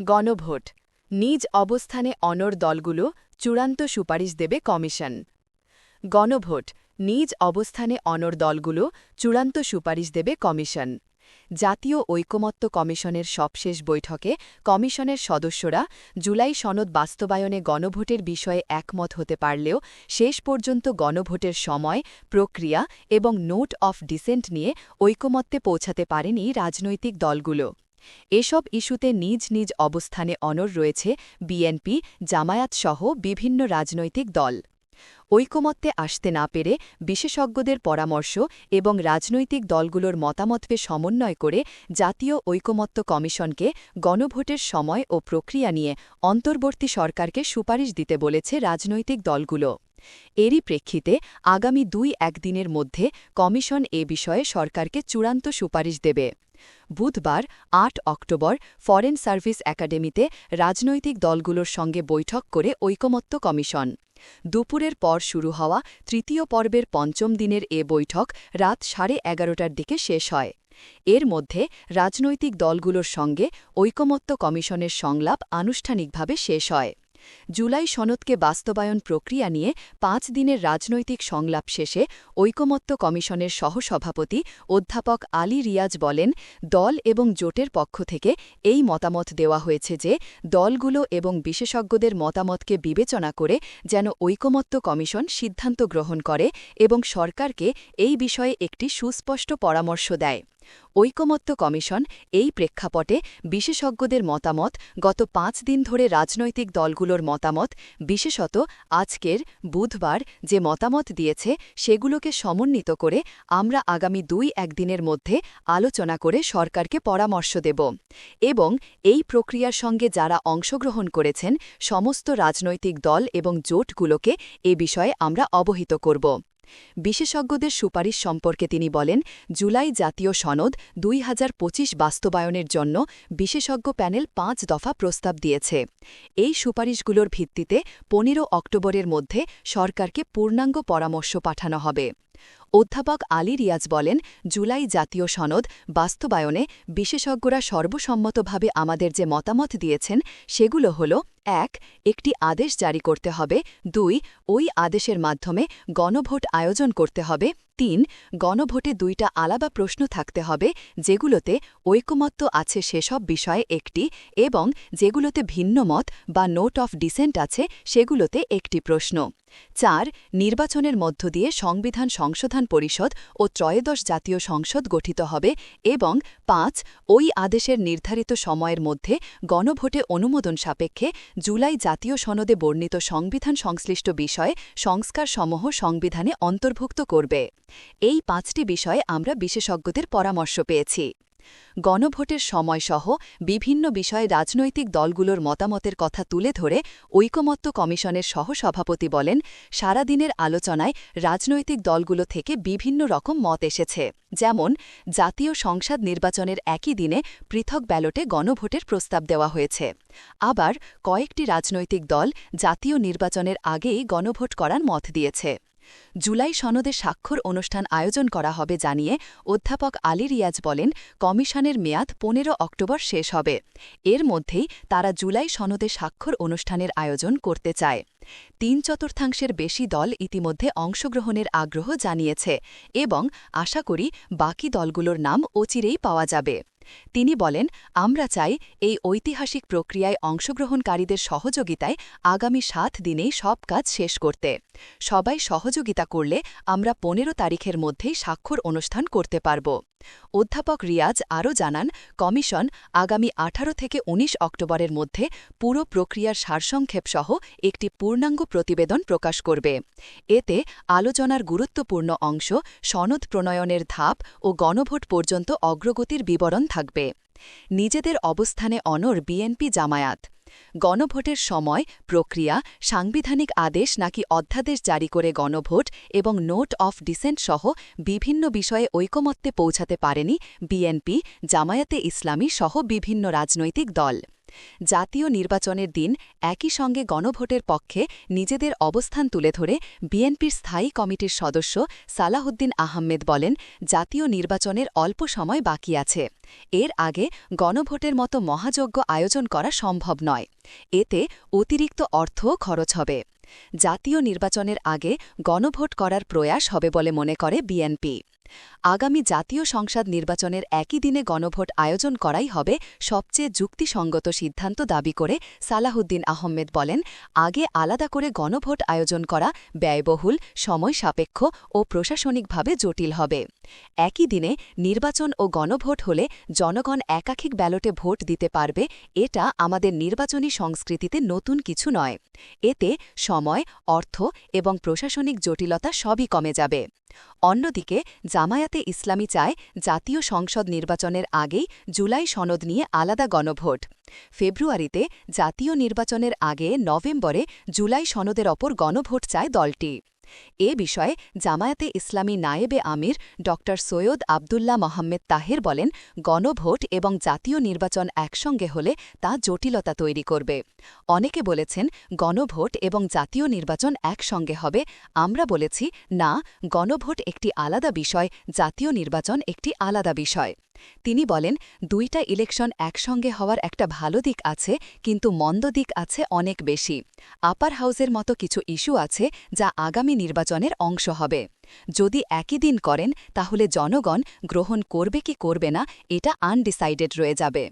গণভোট। নিজ অবস্থানে অনর দলগুলো চূড়ান্ত সুপারিশ দেবে কমিশন। গণভোট। নিজ অবস্থানে অনর দলগুলো চূড়ান্ত সুপারিশ দেবে কমিশন। জাতীয় ঐকমত্য কমিশনের সবশেষ বৈঠকে কমিশনের সদস্যরা জুলাই সনদ বাস্তবায়নে গণভোটের বিষয়ে একমত হতে পারলেও শেষ পর্যন্ত গণভোটের সময়, প্রক্রিয়া এবং নোট অফ ডিসেন্ট নিয়ে ঐকমত্যে পৌঁছাতে পারেনি রাজনৈতিক দলগুলো। এসব ইস্যুতে নিজ নিজ অবস্থানে অনর রয়েছে বিএনপি জামায়াতসহ বিভিন্ন রাজনৈতিক দল। ঐকমত্যে আসতে না পেরে বিশেষজ্ঞদের পরামর্শ এবং রাজনৈতিক দলগুলোর মতামতকে সমন্বয় করে জাতীয় ঐকমত্য কমিশনকে গণভোটের সময় ও প্রক্রিয়া নিয়ে অন্তর্বর্তী সরকারকে সুপারিশ দিতে বলেছে রাজনৈতিক দলগুলো। এরই প্রেক্ষিতে আগামী দুই একদিনের মধ্যে কমিশন এ বিষয়ে সরকারকে চূড়ান্ত সুপারিশ দেবে। বুধবার আট অক্টোবর ফরেন সার্ভিস একাডেমিতে রাজনৈতিক দলগুলোর সঙ্গে বৈঠক করে ঐকমত্য কমিশন। দুপুরের পর শুরু হওয়া তৃতীয় পর্বের পঞ্চম দিনের এ বৈঠক রাত সাড়ে এগারোটার দিকে শেষ হয়। এর মধ্যে রাজনৈতিক দলগুলোর সঙ্গে ঐকমত্য কমিশনের সংলাপ আনুষ্ঠানিকভাবে শেষ হয়। জুলাই সনদকে বাস্তবায়ন প্রক্রিয়া নিয়ে পাঁচ দিনের রাজনৈতিক সংলাপ শেষে ঐকমত্য কমিশনের সহসভাপতি অধ্যাপক আলী রিয়াজ বলেন, দল এবং জোটের পক্ষ থেকে এই মতামত দেওয়া হয়েছে যে দলগুলো এবং বিশেষজ্ঞদের মতামতকে বিবেচনা করে যেন ঐকমত্য কমিশন সিদ্ধান্ত গ্রহণ করে এবং সরকারকে এই বিষয়ে একটি সুস্পষ্ট পরামর্শ দেয়। ঐকমত্য কমিশন এই প্রেক্ষাপটে বিশেষজ্ঞদের মতামত, গত পাঁচ দিন ধরে রাজনৈতিক দলগুলোর মতামত, বিশেষত আজকের বুধবার যে মতামত দিয়েছে সেগুলোকে সমন্বিত করে আমরা আগামী দুই একদিনের মধ্যে আলোচনা করে সরকারকে পরামর্শ দেব। এবং এই প্রক্রিয়ার সঙ্গে যারা অংশগ্রহণ করেছেন, সমস্ত রাজনৈতিক দল এবং জোটগুলোকে এ বিষয়ে আমরা অবহিত করব। বিশেষজ্ঞদের সুপারিশ সম্পর্কে তিনি বলেন, জুলাই জাতীয় সনদ দুই হাজার পঁচিশ বাস্তবায়নের জন্য বিশেষজ্ঞ প্যানেল পাঁচ দফা প্রস্তাব দিয়েছে। এই সুপারিশগুলোর ভিত্তিতে পনেরো অক্টোবরের মধ্যে সরকারকে পূর্ণাঙ্গ পরামর্শ পাঠানো হবে। অধ্যাপক আলী রিয়াজ বলেন, জুলাই জাতীয় সনদ বাস্তবায়নে বিশেষজ্ঞরা সর্বসম্মতভাবে আমাদের যে মতামত দিয়েছেন, সেগুলো হল, এক, একটি আদেশ জারি করতে হবে, দুই, ওই আদেশের মাধ্যমে গণভোট আয়োজন করতে হবে তিন গণভোটে দুইটা আলাদা প্রশ্ন থাকতে হবে, যেগুলোতে ঐকমত্য আছে সেসব বিষয়ে একটি এবং যেগুলোতে ভিন্ন মত বা নোট অফ ডিসেন্ট আছে সেগুলোতে একটি প্রশ্ন। চার, নির্বাচনের মধ্য দিয়ে সংবিধান সংশোধন পরিষদ ও ত্রয়োদশ জাতীয় সংসদ গঠিত হবে এবং পাঁচ, ওই আদেশের নির্ধারিত সময়ের মধ্যে গণভোটে অনুমোদন সাপেক্ষে জুলাই জাতীয় সনদে বর্ণিত সংবিধান সংশ্লিষ্ট বিষয়ে সংস্কারসমূহ সংবিধানে অন্তর্ভুক্ত করবে। এই পাঁচটি বিষয়ে আমরা বিশেষজ্ঞদের পরামর্শ পেয়েছি। গণভোটের সময়সহ বিভিন্ন বিষয়ে রাজনৈতিক দলগুলোর মতামতের কথা তুলে ধরে ঐকমত্য কমিশনের সহসভাপতি বলেন, সারাদিনের আলোচনায় রাজনৈতিক দলগুলো থেকে বিভিন্ন রকম মত এসেছে। যেমন, জাতীয় সংসদ নির্বাচনের একই দিনে পৃথক ব্যালটে গণভোটের প্রস্তাব দেওয়া হয়েছে। আবার কয়েকটি রাজনৈতিক দল জাতীয় নির্বাচনের আগেই গণভোট করার মত দিয়েছে। জুলাই সনদে স্বাক্ষর অনুষ্ঠান আয়োজন করা হবে জানিয়ে অধ্যাপক আলী রিয়াজ বলেন, কমিশনের মেয়াদ পনেরো অক্টোবর শেষ হবে। এর মধ্যেই তারা জুলাই সনদে স্বাক্ষর অনুষ্ঠানের আয়োজন করতে চায়। তিন চতুর্থাংশের বেশি দল ইতিমধ্যে অংশগ্রহণের আগ্রহ জানিয়েছে এবং আশা করি বাকি দলগুলোর নাম অচিরেই পাওয়া যাবে। তিনি বলেন, আমরা চাই এই ঐতিহাসিক প্রক্রিয়ায় অংশগ্রহণকারীদের সহযোগিতায় আগামী সাত দিনেই সব কাজ শেষ করতে। সবাই সহযোগিতা করলে আমরা পনেরো তারিখের মধ্যেই স্বাক্ষর অনুষ্ঠান করতে পারব। অধ্যাপক রিয়াজ আরও জানান, কমিশন আগামী আঠারো থেকে ১৯ অক্টোবরের মধ্যে পুরো প্রক্রিয়ার সারসংক্ষেপসহ একটি পূর্ণাঙ্গ প্রতিবেদন প্রকাশ করবে। এতে আলোচনার গুরুত্বপূর্ণ অংশ সনদ প্রণয়নের ধাপ ও গণভোট পর্যন্ত অগ্রগতির বিবরণ থাকবে। নিজেদের অবস্থানে অনর বিএনপি জামায়াত। গণভোটের সময় প্রক্রিয়া, সাংবিধানিক আদেশ নাকি অধ্যাদেশ জারি করে গণভোট এবং নোট অফ ডিসেন্ট সহ বিভিন্ন বিষয়ে ঐকমত্যে পৌঁছাতে পারেনি বিএনপি, জামায়াতে ইসলামী সহ বিভিন্ন রাজনৈতিক দল। জাতীয় নির্বাচনের দিন একই সঙ্গে গণভোটের পক্ষে নিজেদের অবস্থান তুলে ধরে বিএনপির স্থায়ী কমিটির সদস্য সালাহুদ্দিন আহমেদ বলেন, জাতীয় নির্বাচনের অল্প সময় বাকি আছে। এর আগে গণভোটের মতো মহাযজ্ঞ আয়োজন করা সম্ভব নয়। এতে অতিরিক্ত অর্থও খরচ হবে। জাতীয় নির্বাচনের আগে গণভোট করার প্রয়াস হবে বলে মনে করে বিএনপি। আগামী জাতীয় সংসদ নির্বাচনের একই দিনে গণভোট আয়োজন করাই হবে সবচেয়ে যুক্তিসঙ্গত সিদ্ধান্ত দাবি করে সালাহুদ্দিন আহমেদ বলেন, আগে আলাদা করে গণভোট আয়োজন করা ব্যয়বহুল, সময় সাপেক্ষ ও প্রশাসনিকভাবে জটিল হবে। একই দিনে নির্বাচন ও গণভোট হলে জনগণ একাধিক ব্যালটে ভোট দিতে পারবে, এটা আমাদের নির্বাচনী সংস্কৃতিতে নতুন কিছু নয়। এতে সময়, অর্থ এবং প্রশাসনিক জটিলতা সবই কমে যাবে। অন্যদিকে, জামায়াতে ইসলামী চায় জাতীয় সংসদ নির্বাচনের আগেই জুলাই সনদ নিয়ে আলাদা গণভোট। ফেব্রুয়ারিতে জাতীয় নির্বাচনের আগে নভেম্বরে জুলাই সনদের অপর গণভোট চায় দলটি। এ বিষয়ে জামায়াতে ইসলামী নায়েবে আমির ড. সৈয়দ আবদুল্লাহ মোহাম্মেদ তাহের বলেন, গণভোট এবং জাতীয় নির্বাচন একসঙ্গে হলে তা জটিলতা তৈরি করবে। অনেকে বলেছেন, গণভোট এবং জাতীয় নির্বাচন একসঙ্গে হবে। আমরা বলেছি, না, গণভোট একটি আলাদা বিষয়, জাতীয় নির্বাচন একটি আলাদা বিষয়। তিনি বলেন, দুইটা ইলেকশন একসঙ্গে হওয়ার একটা ভালো দিক আছে, কিন্তু মন্দ দিক আছে অনেক বেশি। আপার হাউসের মতো কিছু ইস্যু আছে যা আগামী নির্বাচনের অংশ হবে। যদি একই দিন করেন, তাহলে জনগণ গ্রহণ করবে কি করবে না, এটা আনডিসাইডেড রয়ে যাবে।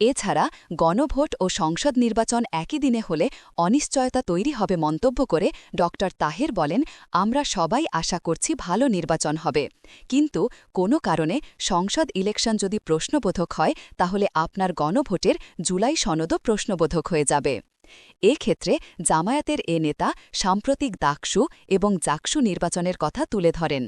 এছাড়া গণভোট ও সংসদ নির্বাচন একই দিনে হলে অনিশ্চয়তা তৈরি হবে মন্তব্য করে ড. তাহের বলেন, আমরা সবাই আশা করছি ভালো নির্বাচন হবে। কিন্তু কোনো কারণে সংসদ ইলেকশন যদি প্রশ্নবোধক হয়, তাহলে আপনার গণভোটের জুলাই সনদও প্রশ্নবোধক হয়ে যাবে। এক্ষেত্রে জামায়াতের এ নেতা সাম্প্রতিক দাকসু এবং জাকসু নির্বাচনের কথা তুলে ধরেন।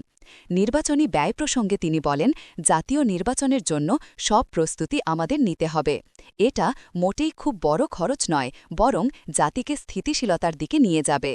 নির্বাচনী ব্যয় প্রসঙ্গে তিনি বলেন, জাতীয় নির্বাচনের জন্য সব প্রস্তুতি আমাদের নিতে হবে। এটা মোটেই খুব বড় খরচ নয়, বরং জাতিকে স্থিতিশীলতার দিকে নিয়ে যাবে।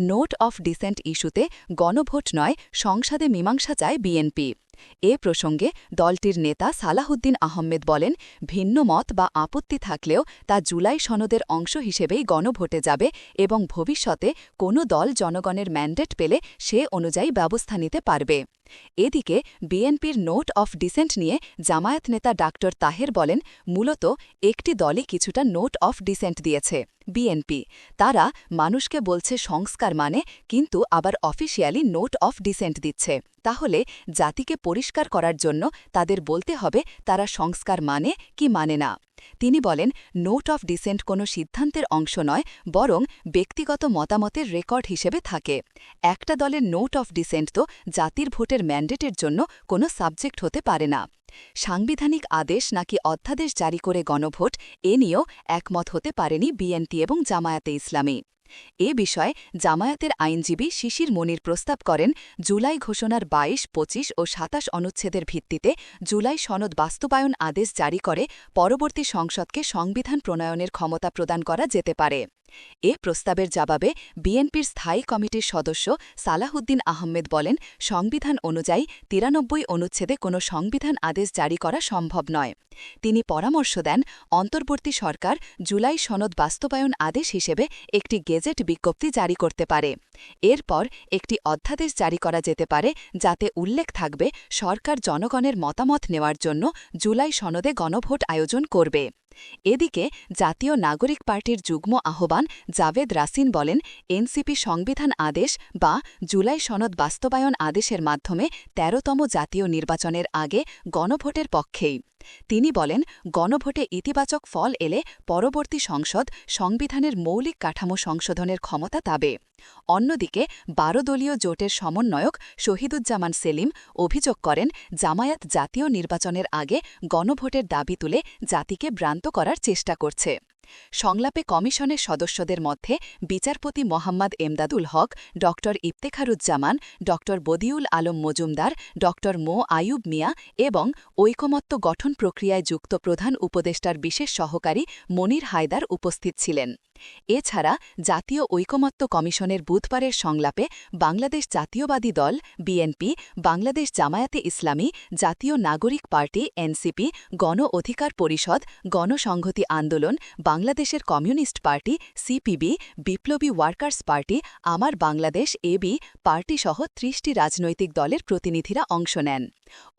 নোট অফ ডিসেন্ট ইস্যুতে গণভোট নয়, সংসদে মীমাংসা চায় বিএনপি। এ প্রসঙ্গে দলটির নেতা সালাহুদ্দিন আহমেদ বলেন, ভিন্ন মত বা আপত্তি থাকলেও তা জুলাই সনদের অংশ হিসেবেই গণভোটে যাবে এবং ভবিষ্যতে কোনো দল জনগণের ম্যান্ডেট পেলে সে অনুযায়ী ব্যবস্থা নিতে পারবে। এদিকে বিএনপির নোট অফ ডিসেন্ট নিয়ে জামায়াত নেতা ডাক্তার তাহের বলেন, মূলত একটি দলই কিছুটা নোট অফ ডিসেন্ট দিয়েছে বিএনপি। তারা মানুষকে বলছে সংস্কার মানে কিন্তু আবার অফিসিয়ালি নোট অফ ডিসেন্ট দিচ্ছে। তাহলে জাতিকে পরিষ্কার করার জন্য তাদের বলতে হবে তারা সংস্কার মানে কি মানে না। তিনি বলেন, নোট অফ ডিসেন্ট কোনো সিদ্ধান্তের অংশ নয়, বরং ব্যক্তিগত মতামতের রেকর্ড হিসেবে থাকে। একটা দলের নোট অফ ডিসেন্ট তো জাতির ভোটের ম্যান্ডেটের জন্য কোনো সাবজেক্ট হতে পারে না। সাংবিধানিক আদেশ নাকি অধ্যাদেশ জারি করে গণভোট, এ নিয়েও একমত হতে পারেনি বিএনপি এবং জামায়াতে ইসলামী। এ বিষয়ে জামায়াতের আইনজীবী শিশির মনির প্রস্তাব করেন, জুলাই ঘোষণার ২২ ২৫ ও ২৭ অনুচ্ছেদের ভিত্তিতে জুলাই সনদ বাস্তবায়ন আদেশ জারি করে, পরবর্তী সংসদকে সংবিধান প্রণয়নের ক্ষমতা প্রদান করা যেতে পারে। এ প্রস্তাবের জবাবে বিএনপির স্থায়ী কমিটির সদস্য সালাহুদ্দিন আহমেদ বলেন, সংবিধান অনুযায়ী তিরানব্বই অনুচ্ছেদে কোনো সংবিধান আদেশ জারি করা সম্ভব নয়। তিনি পরামর্শ দেন, অন্তর্বর্তী সরকার জুলাই সনদ বাস্তবায়ন আদেশ হিসেবে একটি গেজেট বিজ্ঞপ্তি জারি করতে পারে। এরপর একটি অধ্যাদেশ জারি করা যেতে পারে, যাতে উল্লেখ থাকবে সরকার জনগণের মতামত নেওয়ার জন্য জুলাই সনদে গণভোট আয়োজন করবে। এদিকে জাতীয় নাগরিক পার্টির যুগ্ম আহ্বান জাভেদ রাসিন বলেন, এনসিপি সংবিধান আদেশ বা জুলাই সনদ বাস্তবায়ন আদেশের মাধ্যমে তেরোতম জাতীয় নির্বাচনের আগে গণভোটের পক্ষেই। তিনি বলেন, গণভোটে ইতিবাচক ফল এলে পরবর্তী সংসদ সংবিধানের মৌলিক কাঠামো সংশোধনের ক্ষমতা তাবে অন্যদিকে, বারো দলীয় জোটের সমন্বয়ক শহীদুজ্জামান সেলিম অভিযোগ করেন, জামায়াত জাতীয় নির্বাচনের আগে গণভোটের দাবি তুলে জাতিকে ভ্রান্ত করার চেষ্টা করছে। সংলাপে কমিশনের সদস্যদের মধ্যে বিচারপতি মোহাম্মদ এমদাদুল হক ড ইফতেখারুজ্জামান ড বদিউল আলম মজুমদার ড মো আয়ুব মিয়া এবং ঐকমত্য গঠন প্রক্রিয়ায় যুক্ত প্রধান উপদেষ্টার বিশেষ সহকারী মনির হায়দার উপস্থিত ছিলেন। এছাড়া জাতীয় ঐকমত্য কমিশনের বুধবারের সংলাপে বাংলাদেশ জাতীয়বাদী দল, বিএনপি, বাংলাদেশ জামায়াতে ইসলামী, জাতীয় নাগরিক পার্টি, এনসিপি, গণ অধিকার পরিষদ, গণসংহতি আন্দোলন বাংলাদেশের কমিউনিস্ট পার্টি, সিপিবি, বিপ্লবী ওয়ার্কার্স পার্টি, আমার বাংলাদেশ, এবি পার্টিসহ ত্রিশটি রাজনৈতিক দলের প্রতিনিধিরা অংশ নেন।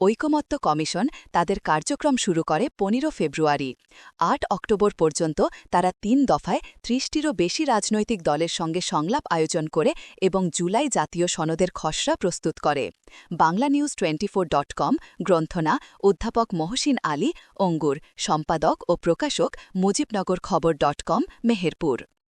ঐকমত্য কমিশন তাদের কার্যক্রম শুরু করে পনেরো ফেব্রুয়ারি। আট অক্টোবর পর্যন্ত তারা তিন দফায় ত্রিশটিরও বেশি রাজনৈতিক দলের সঙ্গে সংলাপ আয়োজন করে এবং জুলাই জাতীয় সনদের খসড়া প্রস্তুত করে। Bangla news twenty dot com, গ্রন্থনা, অধ্যাপক মহসিন আলী, অঙ্গুর, সম্পাদক ও প্রকাশক মুজিবনগর খবর ডট কম মেহেরপুর